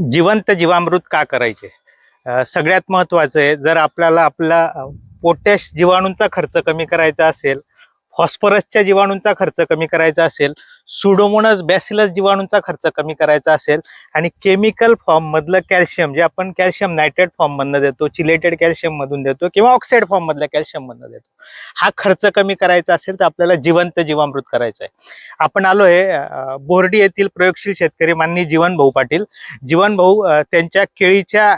जिवंत जीवामृत का करायचे? सगळ्यात महत्त्वाचं आहे जर आपल्याला आपला पोटॅश जीवाणूंचा खर्च कमी करायचा असेल फॉस्फरसच्या जीवाणूंचा खर्च कमी करायचा असेल सुडोमोनस बॅसिलस जीवाणूंचा खर्च कमी करायचा असेल आणि केमिकल फॉर्म मधलं कॅल्शियम जे आपण कॅल्शियम नायट्रेट फॉर्ममधनं देतो चिलेटेड कॅल्शियम मधून देतो किंवा ऑक्साईड फॉर्म मधल्या कॅल्शियम देतो. हा खर्च कमी करायचा असेल तर आपल्याला जिवंत जीवामृत करायचं आहे आपण आलोय आहे बोर्डी येथील प्रयोगशील शेतकरी माननी जीवन भाऊ पाटील. जीवन भाऊ त्यांच्या केळीच्या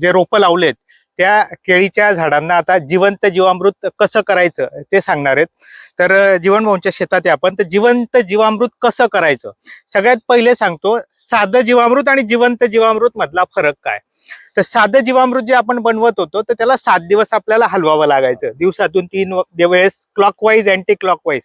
जे रोपं लावलेत त्या केळीच्या झाडांना आता जिवंत जीवामृत कसं करायचं ते सांगणार आहेत. तर जीवनभाऊंच्या जीवन शेतात आहे आपण. तर जिवंत जीवामृत कसं करायचं? सगळ्यात पहिले सांगतो साधं जीवामृत आणि जिवंत जीवामृत मधला फरक काय? तर साधं जीवामृत जे आपण बनवत होतो तर त्याला सात दिवस आपल्याला हलवावं लागायचं. दिवसातून तीन वेळेस क्लॉकवाईज अँटी क्लॉकवाईज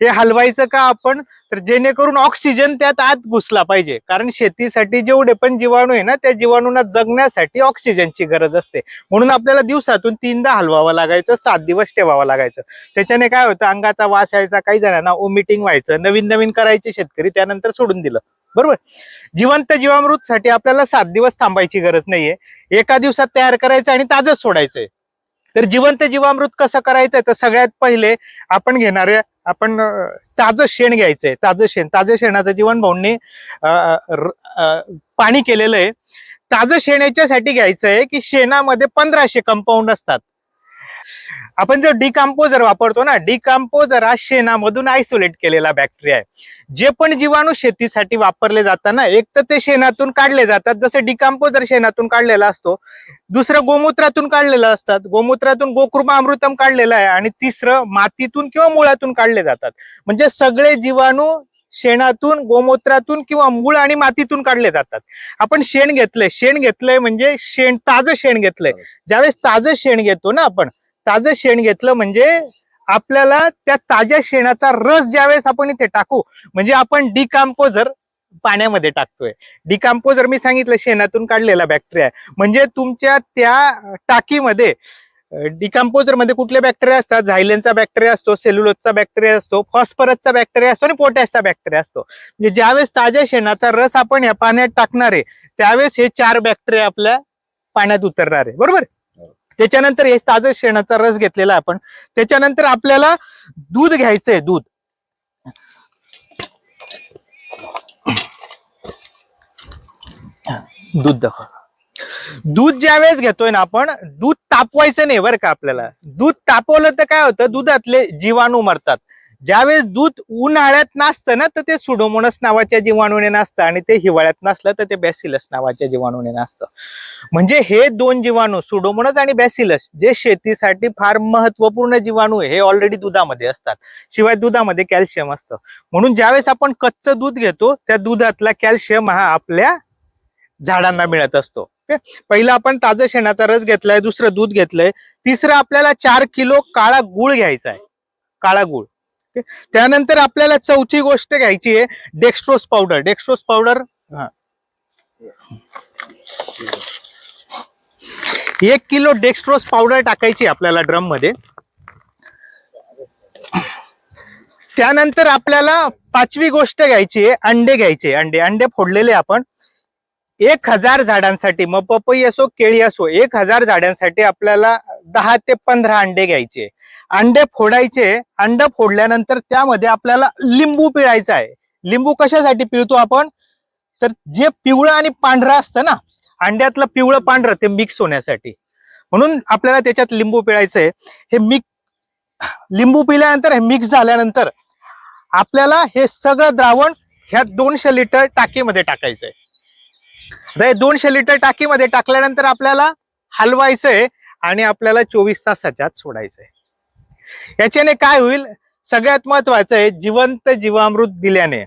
हे हलवायचं का आपण तर जेणेकरून ऑक्सिजन त्यात आत घुसला पाहिजे. कारण शेतीसाठी जेवढे पण जीवाणू आहे ना त्या जीवाणूंना जगण्यासाठी ऑक्सिजनची गरज असते. म्हणून आपल्याला दिवसातून तीनदा हलवावं लागायचं सात दिवस ठेवावं लागायचं. त्याच्याने काय होतं अंगाचा वास यायचा काही जणांना ओमिटिंग व्हायचं नवीन नवीन करायचे शेतकरी त्यानंतर सोडून दिलं. बरोबर? जिवंत जीवामृतसाठी आपल्याला सात दिवस थांबायची गरज नाहीये. एका दिवसात तयार करायचं आणि ताजच सोडायचंय. तर जिवंत जीवामृत कसं करायचंय? तर सगळ्यात पहिले आपण घेणारे आपण ताजं शेण घ्यायचंय. ताजं शेण. ताजं शेणाचं जीवन भाऊंनी पाणी केलेलं आहे. ताजं शेण याच्यासाठी घ्यायचंय की शेणामध्ये पंधराशे कंपाऊंड असतात. आपण जो डिकम्पोजर वापरतो ना डिकम्पोजर हा शेणामधून आयसोलेट केलेला बॅक्टेरिया आहे. जे पण जीवाणू शेतीसाठी वापरले जातात ना एक तर ते शेणातून काढले जातात. जसं डिकम्पोजर शेणातून काढलेला असतो दुसरं गोमूत्रातून काढलेलं असतात. गोमूत्रातून गोकृपा अमृतम काढलेलं आहे आणि तिसरं मातीतून किंवा मुळातून काढले जातात. म्हणजे सगळे जीवाणू शेणातून गोमूत्रातून किंवा मूळ आणि मातीतून काढले जातात. आपण शेण घेतलंय. शेण घेतलंय म्हणजे शेण ताजं शेण घेतलंय. ज्यावेळेस ताजं शेण घेतो ना आपण ताजं शेण घेतलं म्हणजे आपल्याला त्या ताज्या शेणाचा रस ज्यावेळेस आपण इथे टाकू म्हणजे आपण डिकाम्पोजर पाण्यामध्ये टाकतोय. डिकाम्पोजर मी सांगितलं शेणातून काढलेला बॅक्टेरिया आहे. म्हणजे तुमच्या त्या टाकीमध्ये डिकम्पोजरमध्ये कुठले बॅक्टेरिया असतात? झायलेनचा बॅक्टेरिया असतो सेल्युलोजचा बॅक्टेरिया असतो फॉस्फरसचा बॅक्टेरिया असतो आणि पोटॅशचा बॅक्टेरिया असतो. म्हणजे ज्यावेळेस ताज्या शेणाचा रस आपण या पाण्यात टाकणार आहे त्यावेळेस हे चार बॅक्टेरिया आपल्या पाण्यात उतरणार आहे. बरोबर? त्याच्यानंतर हे ताजं शेणाचा रस घेतलेला आपण. त्याच्यानंतर आपल्याला दूध घ्यायचंय दूध. दूध दाखव. दूध ज्या वेळेस घेतोय ना आपण दूध तापवायचं नाही बरं का आपल्याला. दूध तापवलं तर काय होतं? दुधातले जीवाणू मरतात. ज्यावेळेस दूध उन्हाळ्यात नासतं ना तर ते सुडोमोनस नावाच्या जीवाणूने नासतं आणि ते हिवाळ्यात नसलं तर ते बॅसिलस नावाच्या जीवाणूने नासतं म्हणजे हे दोन जीवाणू सुडोमोनस आणि बॅसिलस जे शेतीसाठी फार महत्त्वपूर्ण जीवाणू हे ऑलरेडी दुधामध्ये असतात. शिवाय दुधामध्ये कॅल्शियम असतं. म्हणून ज्यावेळेस आपण कच्चं दूध घेतो त्या दुधातला कॅल्शियम हा आपल्या झाडांना मिळत असतो. ओके? पहिलं आपण ताजं शेणाचा रस घेतलाय दुसरं दूध घेतलंय तिसरं आपल्याला चार किलो काळा गुळ घ्यायचा आहे. काळा गुळ. ओके. त्यानंतर आपल्याला चौथी गोष्ट घ्यायची आहे डेक्स्ट्रोस पावडर डेक्स्ट्रोस पावडर हा. एक किलो डेक्स्ट्रोस पावडर टाकायची आपल्याला ड्रममध्ये. त्यानंतर आपल्याला पाचवी गोष्ट घ्यायची आहे अंडे घ्यायचे. अंडे अंडे फोडलेले आपण. एक हजार झाडांसाठी मग पपई असो केळी असो एक हजार झाडांसाठी आपल्याला दहा ते पंधरा अंडे घ्यायचे. अंडे फोडायचे अंड फोडल्यानंतर त्यामध्ये आपल्याला लिंबू पिळायचा आहे. लिंबू कशासाठी पिळतो आपण? तर जे पिवळं आणि पांढरं असतं ना अंड्यातलं पिवळं पांढरं ते मिक्स होण्यासाठी. म्हणून आपल्याला त्याच्यात लिंबू पिळायचं आहे हे मिक्स लिंबू पिल्यानंतर हे मिक्स झाल्यानंतर आपल्याला हे सगळं द्रावण ह्या दोनशे लिटर टाकीमध्ये टाकायचंय. आता हे दोनशे लिटर टाकीमध्ये टाकल्यानंतर आपल्याला हलवायचंय आणि आपल्याला चोवीस तासाच्या सोडायचंय. याच्याने काय होईल? सगळ्यात महत्वाचं आहे जिवंत जीवामृत दिल्याने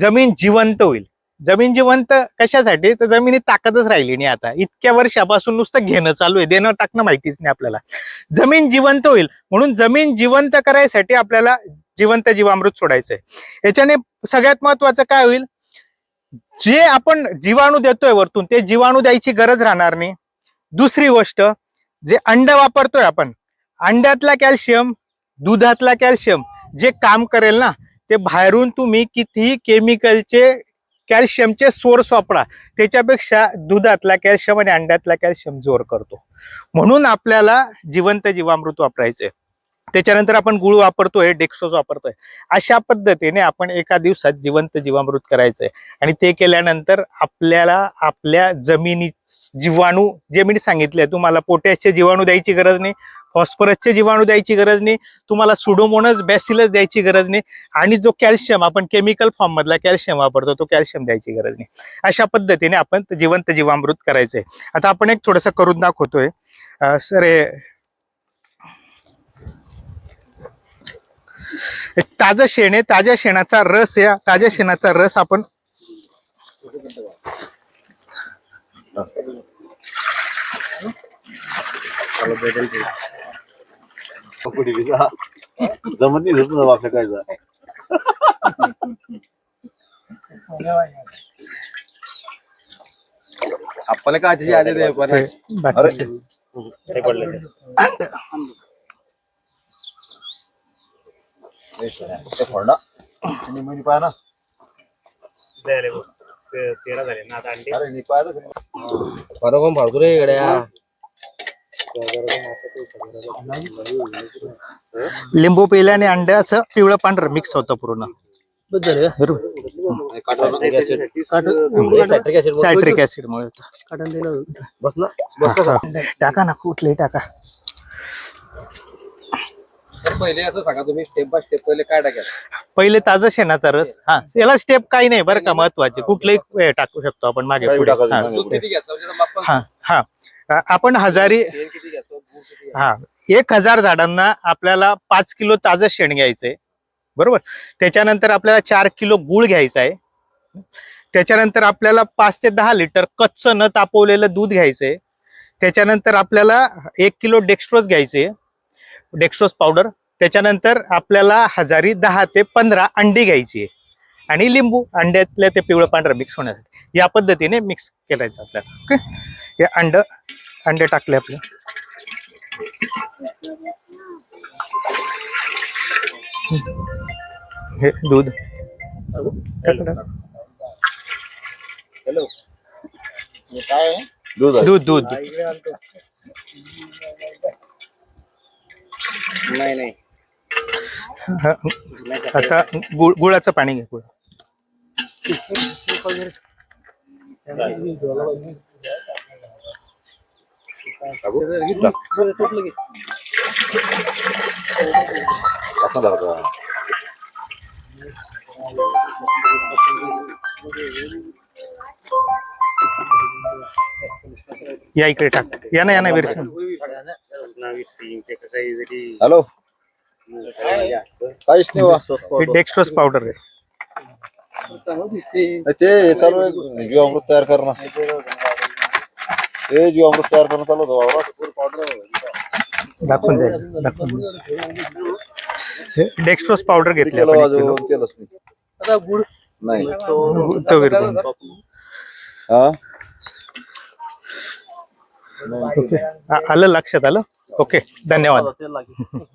जमीन जिवंत होईल. जमीन जिवंत कशासाठी? तर जमिनीत ताकदच राहिली नाही आता. इतक्या वर्षापासून नुसतं घेणं चालू आहे. देणं टाकणं माहितीच नाही आपल्याला. जमीन जिवंत होईल. म्हणून जमीन जिवंत करायसाठी आपल्याला जिवंत जीवामृत सोडायचंय. याच्याने सगळ्यात महत्वाचं काय होईल? जे आपण जीवाणू देतोय वरतून ते जीवाणू द्यायची गरज राहणार नाही. दुसरी गोष्ट जे अंड वापरतोय आपण अंड्यातला कॅल्शियम दुधातला कॅल्शियम जे काम करेल ना ते बाहेरून तुम्ही कितीही केमिकलचे कॅल्शियमचे सोर्स वापरा त्याच्यापेक्षा दुधातला कॅल्शियम आणि अंड्यातला कॅल्शियम जोर करतो. म्हणून आपल्याला जिवंत जीवामृत वापरायचे त्याच्यानंतर आपण गुळ वापरतोय डेक्सोज वापरतोय. अशा पद्धतीने आपण एका दिवसात जिवंत जीवामृत करायचंय. आणि ते केल्यानंतर आपल्याला आपल्या जमिनी जीवाणू जे मी सांगितले तुम्हाला पोटॅशचे जीवाणू द्यायची गरज नाही फॉस्फरसचे जीवाणू द्यायची गरज नाही तुम्हाला सुडोमोनस बॅसिलस द्यायची गरज नाही आणि जो कॅल्शियम आपण केमिकल फॉर्म मधला कॅल्शियम वापरतो तो कॅल्शियम द्यायची गरज नाही. अशा पद्धतीने आपण जिवंत जीवामृत करायचंय. आता आपण एक थोडंसं करून दाखवतोय. सर हे हे ताजं शेण आहे ताज्या शेणाचा रस आहे ताज्या शेणाचा रस आपण जमत नाही झोप ना आपल्या काय जा आपल्याला काचेची आधी पण ते फोडा आणि मग ना अरे नी पाय बरं कोण फाडतो रे गड्या लिंबू पिल्याने अंडे असं पिवळं पांढरं मिक्स होतं पूर्ण सायट्रिक ऍसिड मुळे होतं. बस ना बस का. टाका ना कुठलंही टाका तर पहिले असं सांगा तुम्ही स्टेप बाय स्टेप पहिले काय टाकेल पहिले ताजं शेणाचा रस हा. याला स्टेप काही नाही बरं का महत्त्वाचे. कुठलंही हे. टाकू शकतो आपण मागे काही पुढे. टाकायचं हा. मागे. दूध किती घ्यायचं? म्हणजे त्याचं माप पण हा हा. अ, आपण हजारी शेण किती घ्यायचं? गुळ किती घ्यायचं. हा. एक हजार झाडांना आपल्याला पाच किलो ताजं शेण घ्यायचंय. बरोबर? त्याच्यानंतर आपल्याला चार किलो गुळ घ्यायचा आहे. त्याच्यानंतर आपल्याला पाच ते दहा लिटर कच्च न तापवलेलं दूध घ्यायचंय. त्याच्यानंतर आपल्याला एक किलो डेक्स्ट्रोज घ्यायचे डेक्स्ट्रोज पावडर त्याच्यानंतर आपल्याला हजारी दहा ते पंधरा अंडी घ्यायची आहे. आणि लिंबू अंड्यातल्या ते पिवळं पांढरं मिक्स होण्यासाठी. या पद्धतीने मिक्स करायचं आपल्याला. ओके हे अंड अंडे टाकले आपले. हे दूध. दूध दूध. नाही नाही आता गुळ गुळाचं पाणी घे गुळ टाकू? टाक. का. या इकडे टाक या ना या ना विरसन हॅलो. काहीच नाही वा हे डेक्स्ट्रोस पावडर आहे. नाही, ते हे चालू आहे. जीवामृत तयार करणं. ते जीवामृत तयार करणं चालू होतं वावरात. दाखवून द्या दाखवून डेक्स्ट्रोस पावडर घेतली केलं आपण वाजवून. केलंच नाही. नाही. तो. हा? ओके आलं लक्षात आलं? ओके धन्यवाद. हो,